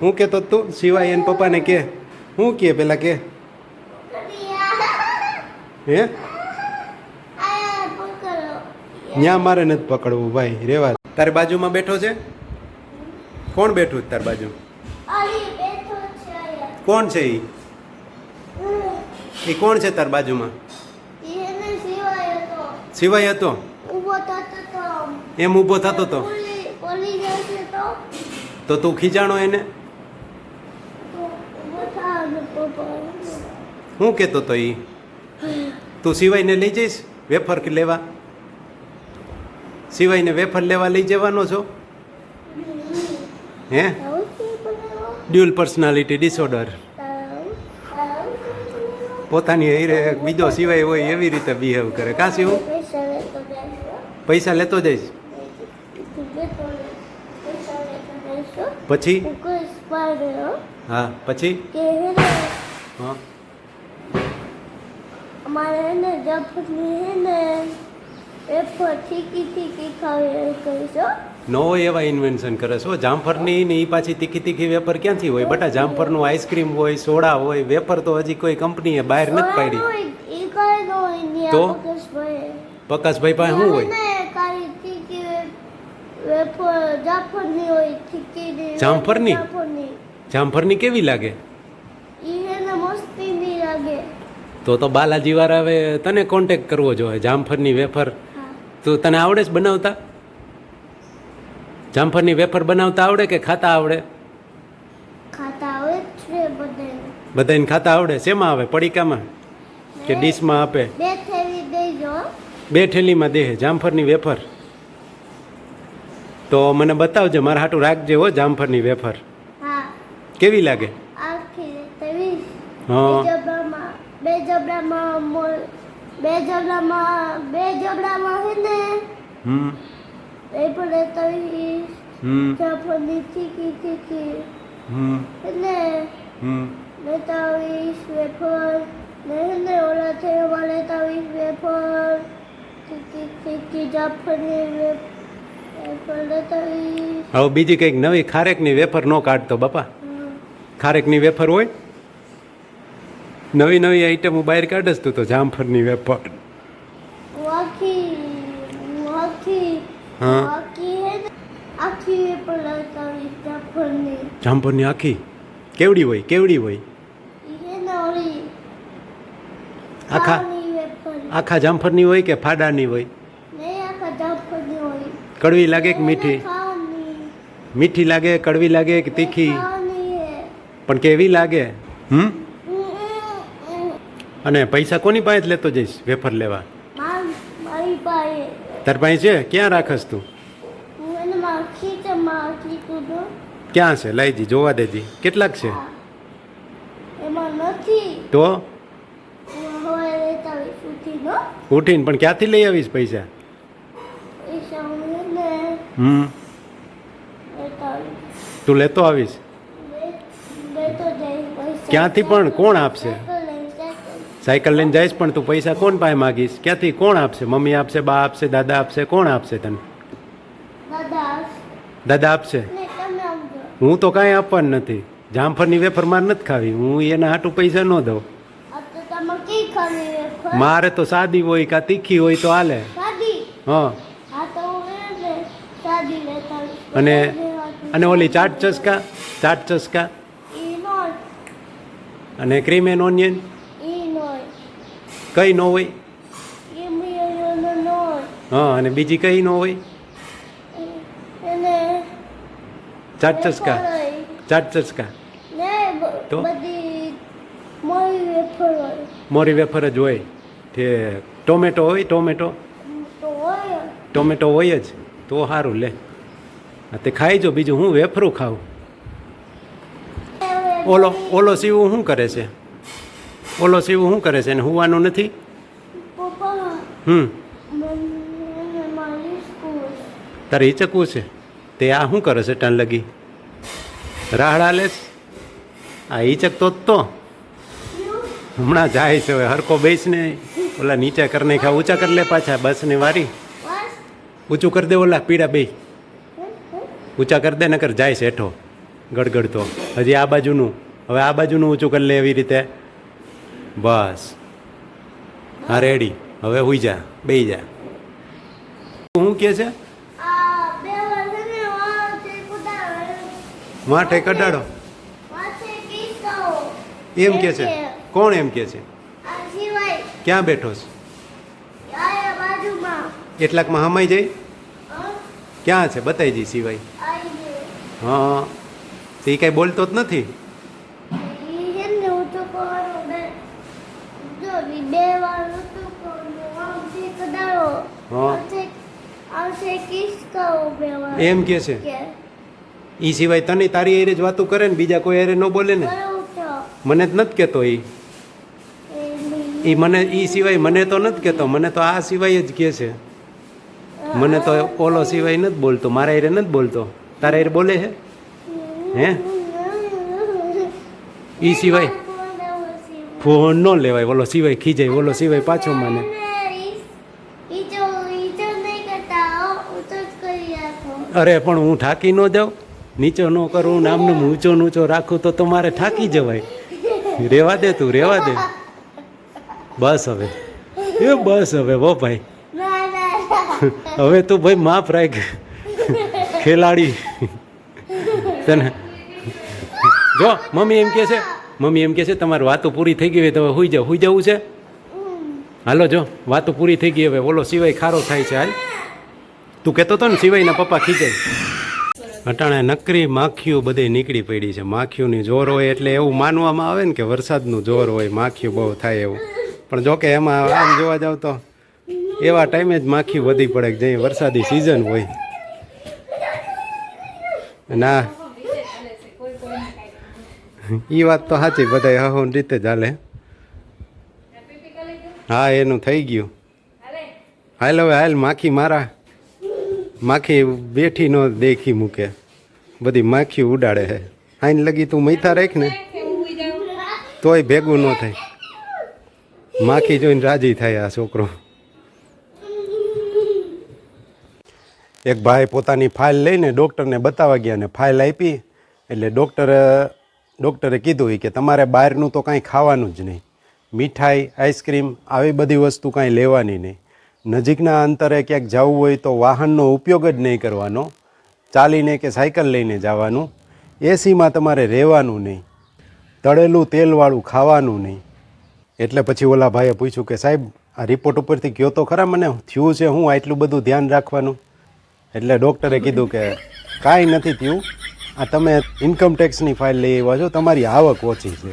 હું કહેતો તું સિવાય એને પપ્પાને કે, હું કે પેલા કે? હે? ન્યા મારે નથી પકડવું ભાઈ, રેવા. તારી બાજુમાં બેઠો છે? કોણ બેઠું તારી બાજુ? કોણ છે એ એ કોણ છે તારી બાજુમાં? સિવાય હતો? એમ ઊભો થતો તો? તો તું ખીજાણો એને? હું કહેતો તો એ તું સિવાયને લઈ જઈશ? વેફર કે લેવા? સિવાયને વેફર લેવા લઈ જવાનો છો? હે? Dual personality disorder. પોતાની હૈરે બીજો સિવાય હોય એવી રીતે બિહેવ કરે. કા સિવું પૈસા લેતો જઈશ. પછી? હા. પછી? હા. અમારે એને જપની હે ને પેપર ઠીકી ઠીકી ખાવી કહીશો નવો એવા ઇન્વેન્શન કરે છે જામફળની ને એ પાછી તીખી તીખી વેપર ક્યાંથી હોય? બટા જામફરનું આઈસ્ક્રીમ હોય સોડા હોય વેપર તો હજી કોઈ કંપનીએ બહાર નથી પાડી. તો? પકાશભાઈ પાસે શું હોય? જામફળની જામફળની? કેવી વેફર જાફરની હોય ઠીકી જામફરની? જાફરની જામફરની કેવી લાગે ઈ હે ને મસ્તી ની લાગે તો તો બાલાજી વાળા હવે તને કોન્ટેક કરવો જોઈએ જામફળની વેફર. તો તને આવડે છે બનાવતા? જામફળની વેફર બનાવતા આવડે કે ખાતા આવડે? બધાને ખાતા આવડે? શેમાં આવે? પડીકામાં? કે ડીશમાં આપે? બે થેલીમાં દે જામફળની વેફર. તો મને બતાવજે મારા હાટું રાખજે હો જામફળની વેફર. કેવી લાગે? હા. બે જબડામાં બે જબડામાં બે જબડામાં હે ને? હમ. એ પણ ત્રીસ હમ. જાફરની ચીકી ઠીકી હમ. એટલે હમ. લેતાવીસ વેફર. ને ઓલા થેમાં લેતાવીસ વેફર. ચીકી ચીકી જાફરની વેફર લેતાવીસ હવે બીજી કંઈક નવી ખારેકની વેફર ન કાઢતો બાપા. ખારેકની વેફર હોય? નવી નવી આઈટમો બહાર કાઢસ તું તો જામફરની વેફર આખી આખી હા. આખી હે ને આખી વેફર લેતાવીસ જાફરની જામફરની આખી કેવડી હોય કેવડી હોય ઈ હે ને ઓલી આખા ખાવાની વેફર આખા જામફરની હોય કે ફાડાની હોય ને આખા જાફરની હોય કડવી લાગે કે મીઠી ખાવાની મીઠી લાગે કડવી લાગે કે તીખી ખાવાની હે પણ કેવી લાગે હમ હમ, અને પૈસા કોની પાસે લેતો જઈશ વેફર લેવા? તાર પાસે છે? ક્યાં રાખસ તું? ક્યાં છે? લઈજી જોવા દેજી. કેટલાક છે? તો? ઉઠીનો. પણ ક્યાંથી લઈ આવીશ પૈસા? હમ. તું લેતો આવીશ? ક્યાંથી પણ? કોણ આપશે? સાયકલ લઈને જઈશ પણ તું પૈસા કોણ પાસે માગીશ? ક્યાંથી? કોણ આપશે? મમ્મી આપશે બા આપશે દાદા આપશે કોણ આપશે તને? દાદા આપશે. હું તો કાંઈ આપવાનું નથી. જામફળની વેફર માર નથી ખાવી. હું એના હાટું પૈસા ન દઉં. મારે તો સાદી હોય કાં તીખી હોય તો હાલે. હા. અને અને ઓલી ચાટ ચસકા? ચાટ ચસકા? અને ક્રીમ એન્ડ ઓનિયન કઈ ન હોય? હા અને બીજી કઈ ન હોય? ચાટ ચસકા ચાટ ચસકા. તો? મોરી વેફર જ હોય. તે ટોમેટો હોય ટોમેટો? ટોમેટો હોય જ. તો સારું લે. તે ખાઈ જો બીજું હું વેફરું ખાવું ઓલો ઓલો સીવું શું કરે છે? ઓલો શિવ શું કરે છે એને હુવાનું નથી? હમ. તારે હિચકવું છે? તે આ શું કરે છે ટન લગી? રાહડા લેસ આ હિચકતો જ તો. હમણાં જાય છે હવે હરકો બેસને ઓલા નીચે કરી નાખ્યા ઊંચા કરી લે પાછા બસની વારી. ઊંચું કરી દે ઓલા પીડા બે ઊંચા કરી દે નકર જાય છે હેઠો. ગડગડતો. હજી આ બાજુનું. હવે આ બાજુનું ઊંચું કરી લે એવી રીતે. બસ. હા રેડી હવે હુઈ જા બે જા. હું કે છે. માઠે કડાડો એમ કે છે. કોણ એમ કે છે? ક્યાં બેઠો છે? કેટલાકમાં હમાઈ જાય ક્યાં છે? બતાવી જઈ સિવાય. હા. તે કાંઈ બોલતો જ નથી ઈ છે ને ઊંચું કરવાનું બે- જો ઈ બે વાર ઊંચું કરવાનું, આમથી કડાડો. હા. આમથી- આમથી કિસકાઓ બે વાર. એમ કે છે? એ સિવાય તને તારી એરે જ વાતું કરે ને બીજા કોઈ એરે ન બોલે ને? મને જ નથી કહેતો એ એ એ મને એ સિવાય મને તો નથી કહેતો મને તો આ સિવાય જ કહે છે. મને તો ઓલો સિવાય નથી બોલતો મારા એરે નથી બોલતો. તારા એરે બોલે છે? હે? એ સિવાય ફોન ન લેવાય ઓલો સિવાય ખીજાય ઓલો સિવાય પાછો માને અરે પણ હું થાકી ન જાઉં નીચો ન કરું નામનું ઊંચો ઊંચો રાખું તો તમારે થાકી જવાય રેવા દે તું રેવા દે બસ હવે એ બસ હવે વો ભાઈ હવે તું ભાઈ માફ રાખ ખેલાડી તને જો મમ્મી એમ કે છે મમ્મી એમ કે છે, તમારી વાતો પૂરી થઈ ગઈ હોય તો હવે હુઈ જાવ હુઈ જવું છે? હાલો, જો, વાતો પૂરી થઈ ગઈ હવે. ઓલો સિવાય ખારો થાય છે હાલ. તું કહેતો હતો ને, સિવાયના પપ્પા ખીજાય. અટાણે નકરી માખીઓ બધે નીકળી પડી છે. માખીઓની જોર હોય એટલે એવું માનવામાં આવે ને કે વરસાદનું જોર હોય, માખીઓ બહુ થાય એવું. પણ જોકે એમાં આમ જોવા જાવ તો એવા ટાઈમે જ માખી વધી પડે કે જે વરસાદી સિઝન હોય. ના એ વાત તો સાચી બધા હહોન રીતે હાલે હા, એનું થઈ ગયું. હાલ હવે હાલ માખી મારા. માખી બેઠી ન દેખી મૂકે. બધી માખી ઉડાડે છે આઈને લગી તું મૈથા રાખ ને. તોય ભેગું ન થાય. માખી જોઈને રાજી થાય આ છોકરો. એક ભાઈ પોતાની ફાઇલ લઈને ડૉક્ટરને બતાવવા ગયા ને ફાઇલ આપી. એટલે ડૉક્ટરે ડૉક્ટરે કીધું હોય કે તમારે બહારનું તો કાંઈ ખાવાનું જ નહીં. મીઠાઈ, આઈસ્ક્રીમ, આવી બધી વસ્તુ કાંઈ લેવાની નહીં. નજીકના અંતરે ક્યાંક જવું હોય તો વાહનનો ઉપયોગ જ નહીં કરવાનો. ચાલીને કે સાયકલ લઈને જવાનું. એસીમાં તમારે રહેવાનું નહીં. તળેલું તેલવાળું ખાવાનું નહીં. એટલે પછી ઓલા ભાઈએ પૂછ્યું કે સાહેબ, આ રિપોર્ટ ઉપરથી ગયો તો ખરા? મને થયું છે હું આટલું બધું ધ્યાન રાખવાનું. એટલે ડૉક્ટરે કીધું કે કાંઈ નથી થયું. આ તમે ઇન્કમ ટેક્સની ફાઇલ લઈ આવ્યા છો તમારી આવક ઓછી છે.